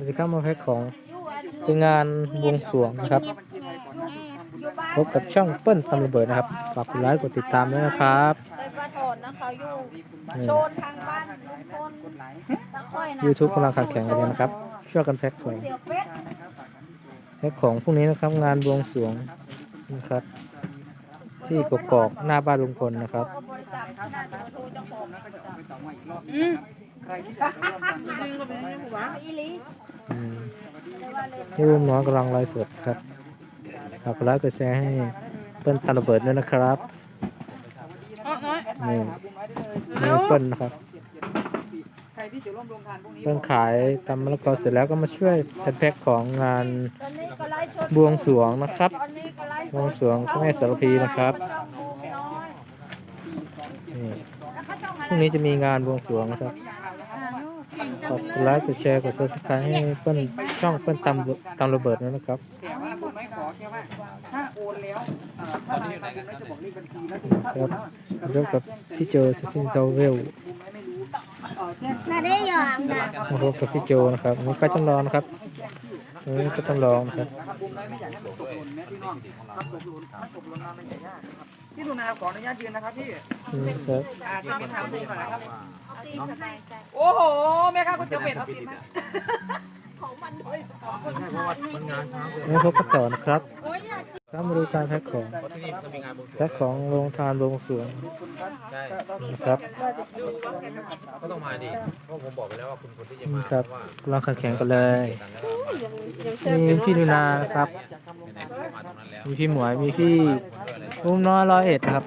เราจะเข้ามาแพ็คของเป็นงานบวงสรวงนะครับพบกับช่องเปิ้ลทำระเบิดนะครับฝากกดไลค์กดติดตามด้วยนะครับปลาถอนนะคะอยู่โซนทางบ้านลุงพลตะค่อยนะ YouTube กำลังขัดแข่งกันเลยนะครับ ช่วยกันแพ็คของเดี๋ยวเป็ดแพ็คของพรุ่งนี้นะครับงานบวงสรวงนะครับที่กกอกหน้าบ้านลุงพลนะครับก็บริจาคข นาดเบอร์โทรเจ้าของอีหลีอืมที่รุ่มน้องกำลังไลฟ์สดครับฝากกดไลค์กดแชร์ให้เปิ้ลตันระเบิดด้วยนะครับนี่นี่เปิ้ลนะครับใครที่จะร่วมลงทานพวกนี้เปิ้ลขายตำมะละกอเสร็จแล้วก็มาช่วยแพ็คของงานตอนนี้ก็ไล่ชนบวงสรวงนะครับตอนนี้ก็ไล่ชนบวงสรวงพระแม่สารพีนะครับช่องบูมน้อยนี่แล้วก็ช่องพอะไรรุ่งนี้จะมีงานบวงสรวงนะครับ ฝากกดไลค์กดแชร์กด subscribe ให้เปิ้ลช่องเปิ้ลตำตำระเบิดด้วยนะครับ แต่ว่าคุณไม่ขอแค่ว่าถ้าโอนแล้วเอ่อถ้ามาทำบุญแล้วจะบอกเลขบัญชีแล้วถึงถ้าโอนแล้วเริ่มกับพี่โจสตินโตเวลบุญไหมไม่รู้เอ่อแจ้งน่าได้ยอมนะ มาพบกับพี่โจนะครับอันนี่ป้าจำลองนะครับอันนี้ก็จำลองนะครับ นะครับบุญน้อยไม่อยากให้มันตกหล่นนะพี่น้องครับตกหล่นถ้าตกหล่นมามันจะยากนะครับพี่ดูนาขออนุญาตยืนนะครับพี่ นี่ครับอาจะเป็นทางบุญก่อนนะครับ ตีสบายใจโอ้โหแม่ค้าก๋วยเตี๋ยวเป็ดเอาติดไหมของมันเลยนี่พบกันต่อนะครับครับมาดูการแพ็คของแพ็คของโรงทานบวงสรวงใช่นะครับก็ต้องมาดิเพราะผมบอกไปแล้วว่าคุณคนที่จะมานี่ครับเพาะว่า กำลังขันแข่งกันเลยต่างแล้วมามีพี่นุนานะครับไหนๆก็มาตรงนั้นแล้วมีพี่หมวยมีพี่อุ้มน้อยร้อยเอ็ดนะครับ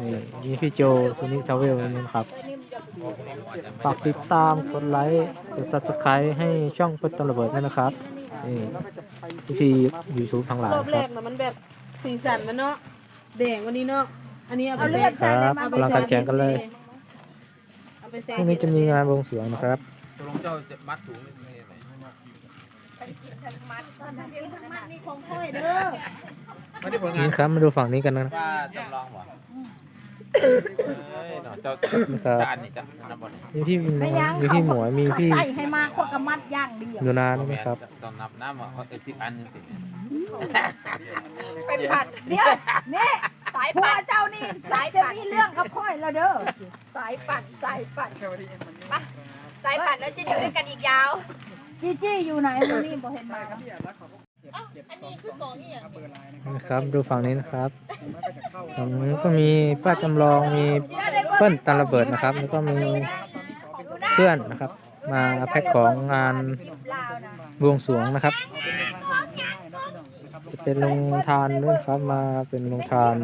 นี่มีพี่โจซุนิทาวเวลนี่นะครับ ฝากติดตามกดไลค์กด subscribe ให้ช่องเปิ้ลตำระเบิดด้วยนะครับนี่พี่ยูทูบทั้งหลายรอบนะแรครับ กนะมันแบบสีสันมันเนาะแดงวันนี้เนาะอันนี้เอาไปเอาแซเลือดงใส่เลยครับมากำลังขันแข่งกันเลย เอาไปแซงพรุ่งนี้จะมีงานบวงสรวงนะครับ ตกลงเจ้าจะมัดถุงนี่ไม่ไหนทั้งมัดทั้งมัดนี่ของค่อยเด้อไม่ได้ผลงานนี่ครับมาดูฝั่งนี้กันนะครับว่าจำลองเหรอ เอ้ยเนาะเจ้านะครับจานนี่จะนำบอลนี่มีพี่น้อยมีพี่หมวยมีพี่ใส่ให้มากคนกับมัดย่างเดียวนุนาด้วยนะครับต้องนับน้ำอะเขาเอฟสิบอันจริงไปผัดเดี๋ยวนี่สายผัดเจ้านี่สายจะมีเรื่องกับค่อยแล้วเด้อสายปัดสายปัดแค่วันนี้มันสายปัดแล้วจะอยู่ด้วยกันอีกยาวจี้จี้อยู่ไหนมันนี่บ่เห็นมาพี่แล้วข ออันนี้คือของนี่อย่างเบอร์ไลน์นะนะครับ ดูฝั่งนี้นะครับมันก็จะเข้าฝั่งนี้ก็มีป้าจำลองมีเปิ้ลตาระเบิดนะครับ แล้วก็มีเพื่อนนะครับ มาแพ็คของงานลาวนะบวงสรวงนะครับ จะเป็นโรงทานด้วยครับมาเป็นโรงทาน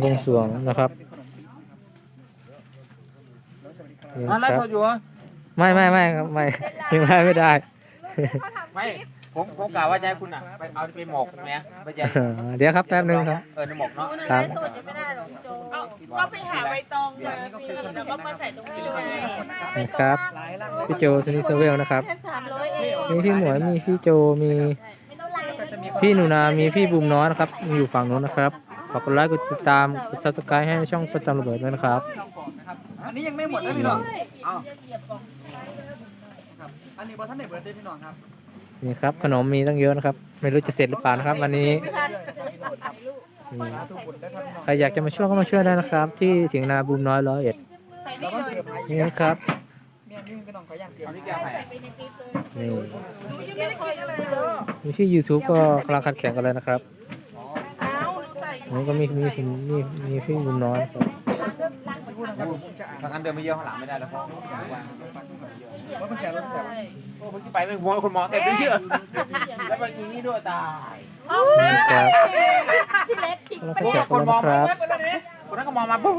บวงสรวงนะครับนี่อะไล่คสรับดอยู่เหรอไม่ไม่ไม่ครับไม่ยังไม่ไม่ได้ ไม่ ผมผมกล่าวว่าจะให้คุณอะไปเอาไปหมกไหมไปจะเดี๋ยวครับแป๊บนึงครับ เออในหมกเนาะ ครับก็ไปหาใบตองมาแล้วก็มาใส่ตรงนี้เลยนี่ครับหลายร่างพี่โจสนิทเซเวลนะครับ แค่สามร้อยเองมีพี่หมวย มีพี่โจ มีพี่หนูนา มีพี่บุมน้อยนะครับ อยู่ฝั่งนู้นนะครับ ฝากกดไลค์ กดติดตาม กดซับสไครต์ให้ช่องประจำระเบิดด้วยนะครับช่องของนะครับอันนี้ยังไม่หมดนะพี่น้องเอาครับอันนี้บอท่านไหนเบิร์ดได้พี่น้องครับ นี่ครับขนมมีตั้งเยอะนะครับ ไม่รู้จะเสร็จหรือเปล่านะครับ วันนี้อืมทุกคนได้ครับพี่น้องใครอยากจะมาช่วยก็มาช่วยได้นะครับ ที่เถียงนาบุมน้อยร้อยเอ็ดแล้วก็เกือบหายนี่นะครับเมียนี่พี่น้องเขาย่างเกือบนี่แกใครนี่มีที่ YouTube ก็กำลังขัดแข่งกันเลยนะครับนี่ก็มีมีมีมีมีพี่บุมน้อยครับ ทางนั้นเดินไม่เยอะข้างหลังไม่ได้แล้วเพราะว่า ว่ามันแจกรถแจกโอ้เมื่อกี้ไปไม่หัวคนมองเต็มไม่เชื่อแล้วไปยิงนี่ด้วยตายนี่ครับพี่เล็กกำลังขัดแข่งคนนเลยมองนะครับคนนั้นก็มองมาปุ๊บ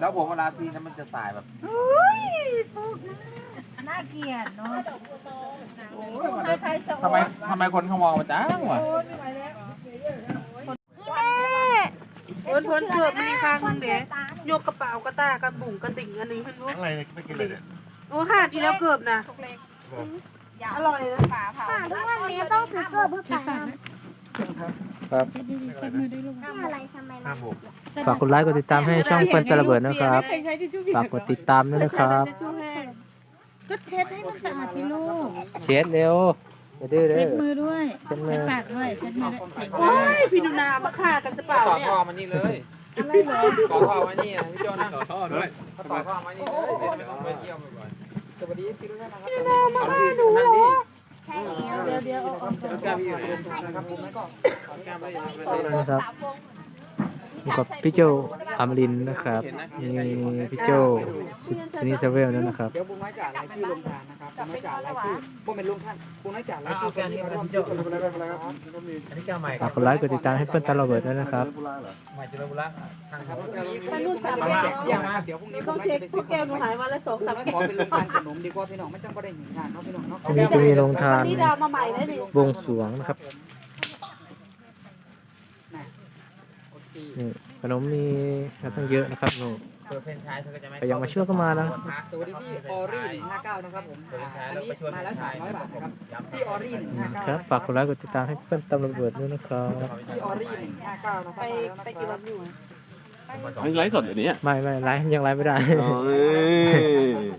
แล้วผมเวลาทีนั้นมันจะสายแบบน่าเกลียดเนาะทำไมทำไมคนเขามองมาจ้างวะโอนทนเกือบมีข้างนึงเด้ยวยกกระเป๋ากระตากระบุ๋งกระติ่งอันนี้เพิ่อนรู้อะไรไม่กินเลยเนี่ย โอ้ห้าทีแล้วเกือบนะอร่อยนะฝาเผาทุกวันนี้ต้องถือเกิดเพื่อไปครับอะไรทำไมห้าหกฝากกดไลค์กดติดตามให้ช่องเปิ้ลตะระเบิดนะครับใครใช้ทิชชู่ฝากกดติดตามด้วยนะครับทิชชู่แห้งก็เช็ดให้มันสะอาดสิลูก เช็ดเร็วอย่าดื้อเด้เช็อดมือด้วยเช็ดมือเช็ดปากด้วยเช็ดมือด้วยเช็ดมือว้ายพี่ดูนามาฆ่ากันจะเปล่าต่อเนี่ยท่อมันนี่เลยต่อท่อมานี่นะพี่โจนะต่อท่อด้วยต่อท่อมานี่เลยจะไม่ต้องไปเที่ยวบ่อยสวัส ดีพี่ทุกท่านนะครับๆเอาดินั่นดิเดี๋ยวเดี๋ยวเอาออกก่อนแก้วพี่อยู่ไหนนะครับผมแล้วก็แก้วไม่อยู่นะครับอยู่กับพี่โจ อมรินทร์นะครับมีพี่โจชนิดเซเวลนั่นนะครับ เดี๋ยวบุ้งน้อยจ่ารายชื่อลงทานนะครับบุ้งน้อยจ่ารายชื่อบุ้งเป็นลุงท่านบุ้งน้อยจ่ารายชื่อคนที่มาร่วมชื่อกันอะไรอะไรครับอันนี้แก้วใหม่ฝากกดไลค์กดติดตามให้เพื่อนตาระเบิดด้วยนะครับใหม่จิรบุระทางครับไปนู่นสามมาแก้แจวกเยี่ยมนะครับเดี๋ยวพรุ่งนี้ผต้อมงน่าเช็จะคไปพซื้วอกแก้วหนูหายมาแล้วสองสามขแก้วอเป็นลุงทานขนมดีกว่าพี่น้องไม่จังก็ได้หนึ่งทานเนาะพี่น้องเนาะวันนี้จะมีโรงทานวันนี้ดาวมาใหม่แล้วนี่บวงสรวงนะครับโอเคนี่ ขนมมีค่อนข้างเยอะนะครับโน่เปิดเพลงชายเธอก็จะไม่ใครยังมาช่วยก็มานะสวัสดีพี่ออรี่159นะครับผมอ่าอันนี้มาแล้ว300บาทนะครับพี่ออรี่159ครับฝากกดไลค์กดติดตามให้เพื่อนตาระเบิดด้วยนะครับพี่ออรี่159นะครับไปไปกี่วันอยู่อันนี้ไลฟ์สดเดี๋ยวนี้อะไม่ไม่ไลฟ์ยังไลฟ์ไม่ได้อ๋อ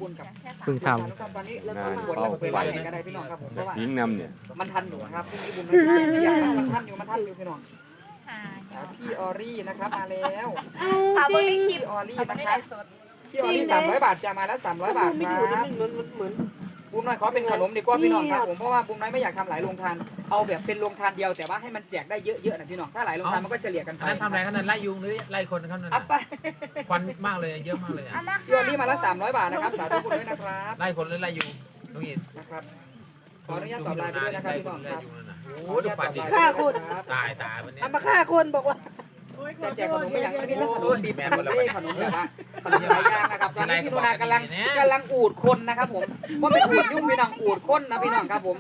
คุณกับเพิ่งทตอนนี้เราต้องกดแล้วก็ไปไลฟ์กันได้พี่น้องครับผมเพราะว่ายิงนำเนี่ยมันทันอยู่ครับพี่บุญมันอยากมันทันอยู่มันทันอยู่พี่น้องพี่ ออรี่นะครับมาแล้วเอาบนคลิปพี่ออรี่นะครับพี่ออรี่สามร้อยบาทจะมาแล้วสามร้อยบาทไม่คอยู่นิดรับนึงมันเหมือนบุ้มน้อยขอเป็นขนมดีกว่าพี่น้องครับผมเพราะว่าบุ้มน้อยไม่อยากทำหลายโรงทานเอาแบบเป็นโรงทานเดียวแต่ว่าให้มันแจกได้เยอะๆนะพี่น้องถ้าหลายโรงทานมันก็เฉลี่ยกันไปอันนั้นทำอะไรกันนั่นไล่ยุงหรือไล่คนเขานั่นอัพไปควันมากเลยเยอะมากเลยพี่ออรี่มาแล้วสามร้อยบาทนะครับสาธุบุญด้วยนะครับไล่คนหรือไล่ยุงลุงอินนะครับขออนุญาตตอบไลน์ไปด้วยนะครับพี่น้องครับโอ้ดูปัดดิ ฆ่าคน ตายตายวันนี้เอามาฆ่าคนบอกว่า จะแจกขนมไม่อย่างนี้มีทั้งขนมดิบขนมเล่ขนมแบบว่าขนมหลายอย่างนะครับตอนนี้พี่นุนากำลังกำลังอูดคนนะครับผมว่าเป็นอูดยุ่งพี่น้องอูดคนนะพี่น้องครับผม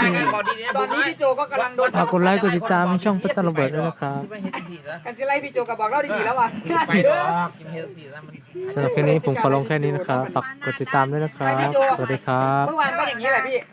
รายงานบอดี้เนี่ยตอนนี้พี่โจก็กำลังโดนฝากกดไลค์กดติดตามให้ช่องเพื่อนตาระเบิดด้วยนะครับไม่เห็นสีแล้วกันสิไลพี่โจกับบอกเล่าดีๆแล้วว่ะไปดอกกินเฮลสีแล้วมันสำหรับคลิปนี้ผมขอลงแค่นี้นะครับฝากกดติดตามด้วยนะครับ สวัสดีครับเมื่อวานก็อย่างนี้แหละพี่